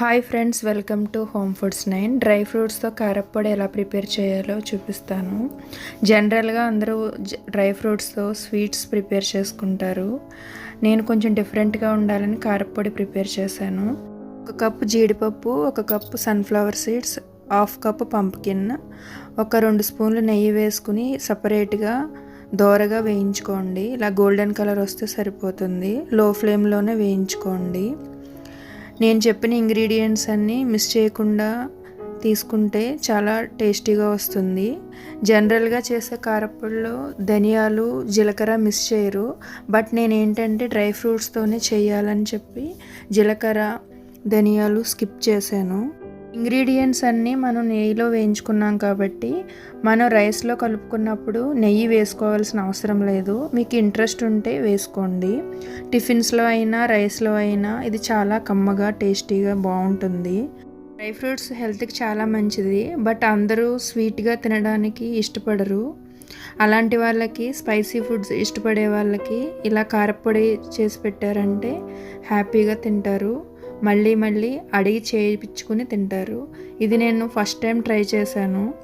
Hi friends welcome to home foods nine. Dry ఫ్రూట్స్తో కారప్పొడి ఎలా prepare చేయాలో చూపిస్తాను. జనరల్గా అందరూ డ్రై ఫ్రూట్స్తో స్వీట్స్ ప్రిపేర్ చేసుకుంటారు. నేను కొంచెం డిఫరెంట్గా ఉండాలని కారప్పొడి ప్రిపేర్ చేశాను. ఒక కప్పు జీడిపప్పు ఒక cup sunflower seeds half cup pumpkin ఒక రెండు స్పూన్లు నెయ్యి వేసుకుని సపరేట్గా దోరగా వేయించుకోండి. ఇలా గోల్డెన్ కలర్ వస్తే సరిపోతుంది. లో ఫ్లేమ్లోనే వేయించుకోండి. నేను చెప్పిన ఇంగ్రీడియంట్స్ అన్నీ మిస్ చేయకుండా తీసుకుంటే చాలా టేస్టీగా వస్తుంది. జనరల్గా చేసే కారప్పొడిలో ధనియాలు జీలకర్ర మిస్ చేయరు. బట్ నేను ఏంటంటే డ్రై ఫ్రూట్స్తోనే చేయాలని చెప్పి జీలకర్ర ధనియాలు స్కిప్ చేశాను. ఇంగ్రీడియంట్స్ అన్నీ మనం నెయ్యిలో వేయించుకున్నాం కాబట్టి మనం రైస్లో కలుపుకున్నప్పుడు నెయ్యి వేసుకోవాల్సిన అవసరం లేదు. మీకు ఇంట్రెస్ట్ ఉంటే వేసుకోండి. టిఫిన్స్లో అయినా రైస్లో అయినా ఇది చాలా కమ్మగా టేస్టీగా బాగుంటుంది. డ్రై ఫ్రూట్స్ హెల్త్కి చాలా మంచిది బట్ అందరూ స్వీట్గా తినడానికి ఇష్టపడరు. అలాంటి వాళ్ళకి స్పైసీ ఫుడ్స్ ఇష్టపడే వాళ్ళకి ఇలా కారపొడి చేసి పెట్టారంటే హ్యాపీగా తింటారు. మళ్ళీ మళ్ళీ అడిగి చేయించుకుని తింటారు. ఇది నేను ఫస్ట్ టైం ట్రై చేశాను.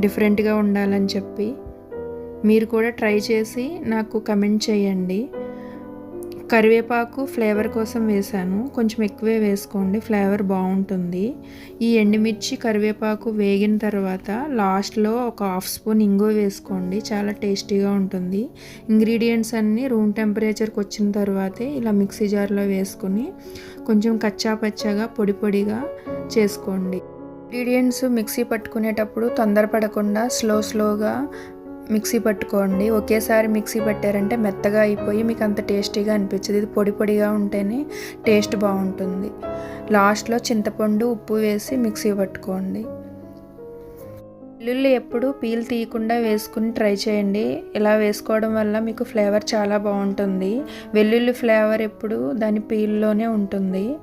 డిఫరెంట్గా ఉండాలని చెప్పి. మీరు కూడా ట్రై చేసి నాకు కమెంట్ చేయండి. కరివేపాకు ఫ్లేవర్ కోసం వేసాను కొంచెం ఎక్కువే వేసుకోండి ఫ్లేవర్ బాగుంటుంది. ఈ ఎండుమిర్చి కరివేపాకు వేగిన తర్వాత లాస్ట్లో ఒక హాఫ్ స్పూన్ ఇంగు వేసుకోండి. చాలా టేస్టీగా ఉంటుంది. ఇంగ్రీడియంట్స్ అన్నీ రూమ్ టెంపరేచర్కి వచ్చిన తర్వాతే ఇలా మిక్సీ జార్లో వేసుకొని కొంచెం కచ్చా పచ్చాగా పొడి పొడిగా చేసుకోండి. ఇంగ్రీడియంట్స్ మిక్సీ పట్టుకునేటప్పుడు తొందరపడకుండా స్లో స్లోగా మిక్సీ పట్టుకోండి. ఒకేసారి మిక్సీ పట్టారంటే మెత్తగా అయిపోయి మీకు అంత టేస్టీగా అనిపించదు. ఇది పొడి పొడిగా ఉంటేనే టేస్ట్ బాగుంటుంది. లాస్ట్లో చింతపండు ఉప్పు వేసి మిక్సీ పట్టుకోండి. వెల్లుల్లి ఎప్పుడు పీల్ తీయకుండా వేసుకుని ట్రై చేయండి. ఇలా వేసుకోవడం వల్ల మీకు ఫ్లేవర్ చాలా బాగుంటుంది. వెల్లుల్లి ఫ్లేవర్ ఎప్పుడు దాని పీల్లోనే ఉంటుంది.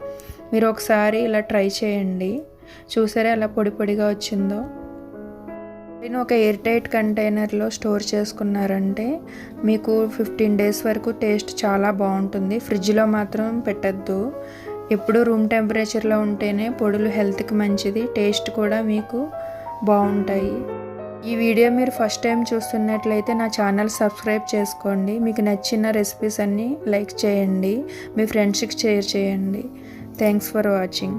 మీరు ఒకసారి ఇలా ట్రై చేయండి. చూసారా ఎలా పొడి పొడిగా వచ్చిందో? నేను ఒక ఎయిర్ టైట్ కంటైనర్లో స్టోర్ చేసుకున్నారంటే మీకు ఫిఫ్టీన్ డేస్ వరకు టేస్ట్ చాలా బాగుంటుంది. ఫ్రిడ్జ్లో మాత్రం పెట్టద్దు. ఎప్పుడు రూమ్ టెంపరేచర్లో ఉంటేనే పొడులు హెల్త్కి మంచిది. టేస్ట్ కూడా మీకు బాగుంటాయి. ఈ వీడియో మీరు ఫస్ట్ టైం చూస్తున్నట్లయితే నా ఛానల్ సబ్స్క్రైబ్ చేసుకోండి. మీకు నచ్చిన రెసిపీస్ అన్నీ లైక్ చేయండి. మీ ఫ్రెండ్స్కి షేర్ చేయండి. Thanks for watching.